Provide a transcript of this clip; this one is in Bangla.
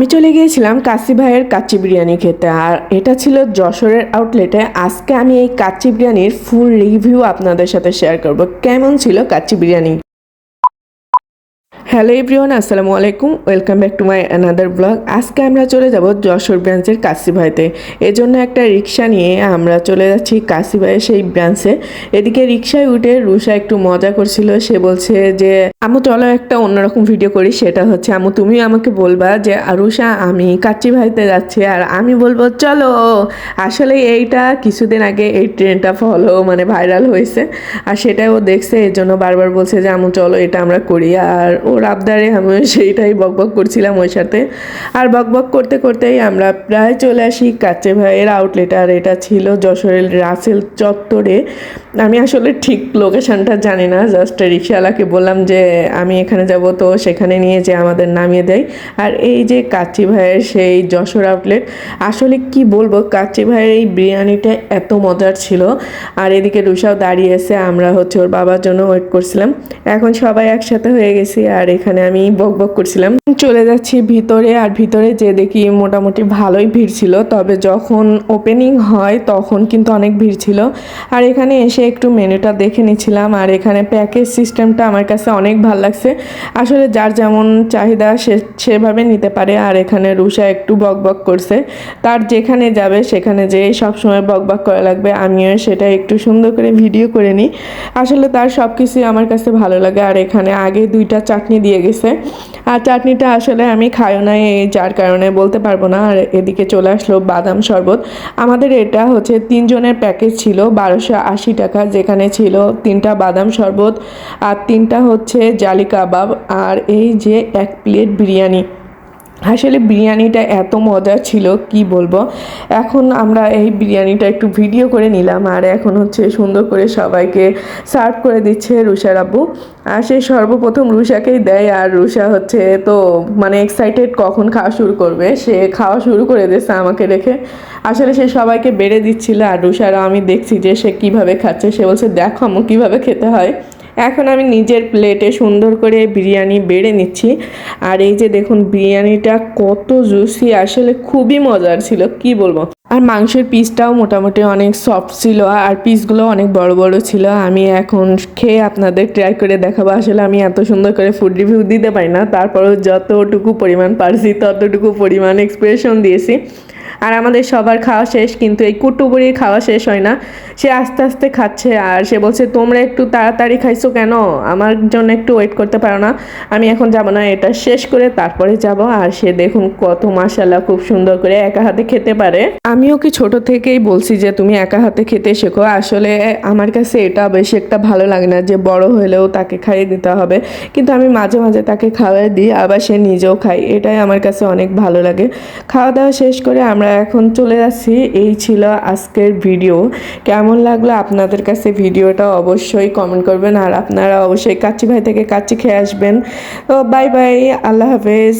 আমি চলে গিয়েছিলাম কাশি ভাইয়ের কাচ্চি বিরিয়ানি খেতে, আর এটা ছিল যশোরের আউটলেটে আজকে আমি এই কাচ্চি বিরিয়ানির ফুল রিভিউ আপনাদের সাথে শেয়ার করব। কেমন ছিল কাচ্চি বিরিয়ানি? হ্যালো এভরিওয়ান আসসালামু আলাইকুম। Welcome back to my another blog আজকে আমরা চলে যাব যশোর ব্রাঞ্চের কাশি ভাইতে। এজন্য একটা রিক্সা নিয়ে আমরা চলে যাচ্ছি কাশি ভাইয়ের সেই ব্রাঞ্চে এদিকে রিক্সায় উঠে রুষা একটু মজা করছিল। সে বলছে যে আমু চলো একটা অন্যরকম ভিডিও করি, সেটা হচ্ছে আমু তুমি আমাকে বলবা যে রুষা আমি কাচ্চি ভাইতে যাচ্ছি, আর আমি বলব, চলো, আসলে এইটা কিছুদিন আগে এই ট্রেনটা ফলো মানে ভাইরাল হয়েছে, আর সেটাই ও দেখছে, এর জন্য বারবার বলছে যে আমু চলো, এটা আমরা করি। আর ওর আবদারে আমি সেইটাই বকবক করছিলাম ওর সাথে। আর বকবক করতে করতেই আমরা প্রায় চলে আসি কাচ্চে ভাইয়ের আউটলেট আর এটা ছিল যশোরের রাসেল চত্বরে। আমি আসলে ঠিক লোকেশনটা জানি না জাস্ট রিক্সাওয়ালাকে বললাম যে আমি এখানে যাব তো সেখানে নিয়ে যে আমাদের নামিয়ে দেয়। আর এই যে কাচ্চি ভাইয়ের সেই যশোর আউটলেট আসলে কি বলব, কাচ্চি ভাইয়ের এই বিরিয়ানিটা এত মজার ছিল। আর এদিকে রুষাও দাঁড়িয়েছে আমরা হচ্ছে ওর বাবার জন্য ওয়েট করছিলাম। এখন সবাই একসাথে হয়ে গেছি আর এখানে আমি বক বক করছিলাম। চলে যাচ্ছি ভিতরে আর ভিতরে যে দেখি মোটামুটি ভালোই ভিড় ছিল, তবে যখন ওপেনিং হয় তখন কিন্তু অনেক ভিড় ছিল। আর এখানে এসে একটু মেনুটা দেখে নিচ্ছিলাম আর এখানে প্যাকেজ সিস্টেমটা আমার কাছে অনেক ভালো লাগছে। আসলে যার যেমন চাহিদা সে, সেভাবে নিতে পারে, আর এখানে রুষা একটু বক বক করছে। তার যেখানে যাবে সেখানে যে সবসময় বক বক করা লাগবে, আমিও সেটা একটু সুন্দর করে ভিডিও করে নিই। আসলে তার সব কিছুই আমার কাছে ভালো লাগে, আর এখানে আগে দুইটা চাটনি দিয়ে গেছে। আর চাটনিটা আসলে আমি খাইও নাই এই যার কারণে বলতে পারব না, আর এদিকে চলে আসলো বাদাম শরবত। আমাদের এটা হচ্ছে তিনজনের প্যাকেজ ছিল, বারোশো আশি টাকা। যেখানে ছিল তিনটা বাদাম শরবত আর তিনটা হচ্ছে জালি কাবাব আর এই যে এক প্লেট বিরিয়ানি। আসলে বিরিয়ানিটা এত মজার ছিল, কি বলব? এখন আমরা এই বিরিয়ানিটা একটু ভিডিও করে নিলাম, আর এখন হচ্ছে সুন্দর করে সবাইকে সার্ভ করে দিচ্ছে রুষার আব্বু। আর সে সর্বপ্রথম রুষাকেই দেয়, আর রুষা হচ্ছে তো মানে এক্সাইটেড কখন খাওয়া শুরু করবে? সে খাওয়া শুরু করে দিয়েছে আমাকে রেখে আসলে সে সবাইকে বেড়ে দিচ্ছিল, আর রুষারা আমি দেখছি যে সে কীভাবে খাচ্ছে। সে বলছে, দেখো আমু কীভাবে খেতে হয়? এখন আমি নিজের প্লেটে সুন্দর করে বিরিয়ানি বেড়ে নিচ্ছি। আর এই যে দেখুন, বিরিয়ানিটা কত জুসি আসলে খুবই মজার ছিল, কি বলব? আর মাংসের পিসটাও মোটামুটি অনেক সফট ছিল, আর পিসগুলো অনেক বড় বড় ছিল। আমি এখন খেয়ে আপনাদের ট্রাই করে দেখাবো। আসলে আমি এত সুন্দর করে ফুড রিভিউ দিতে পারি না। তারপরেও যতটুকু পরিমাণ পারছি, ততটুকু পরিমাণ এক্সপ্রেশন দিয়েছি। আর আমাদের সবার খাওয়া শেষ, কিন্তু এই কুটুবুরির খাওয়া শেষ হয় না। সে আস্তে আস্তে খাচ্ছে আর সে বলছে, তোমরা একটু তাড়াতাড়ি খাইছো কেন? আমার জন্য একটু ওয়েট করতে পারো না। আমি এখন যাব না, এটা শেষ করে তারপরে যাব। আর সে দেখুন কত মাসাল্লাহ খুব সুন্দর করে একা হাতে খেতে পারে। আমি ওকে ছোট থেকেই বলছি যে, তুমি একা হাতে খেতে শেখো। আসলে আমার কাছে এটা বেশি একটা ভালো লাগে না যে, বড় হলেও তাকে খাইয়ে দিতে হবে। কিন্তু আমি মাঝে মাঝে তাকে খাওয়াই দিই, আবার সে নিজেও খায়। এটাই আমার কাছে অনেক ভালো লাগে। খাওয়া দাওয়া শেষ করে আমরা এখন চলে যাচ্ছি এই ছিল আজকের ভিডিও কেমন লাগল আপনাদের কাছে ভিডিওটা অবশ্যই কমেন্ট করবেন, আর আপনারা অবশ্যই কাচ্চি ভাই থেকে কাচ্চি খেয়ে আসবেন। তো বাই বাই আল্লাহ হাফেজ।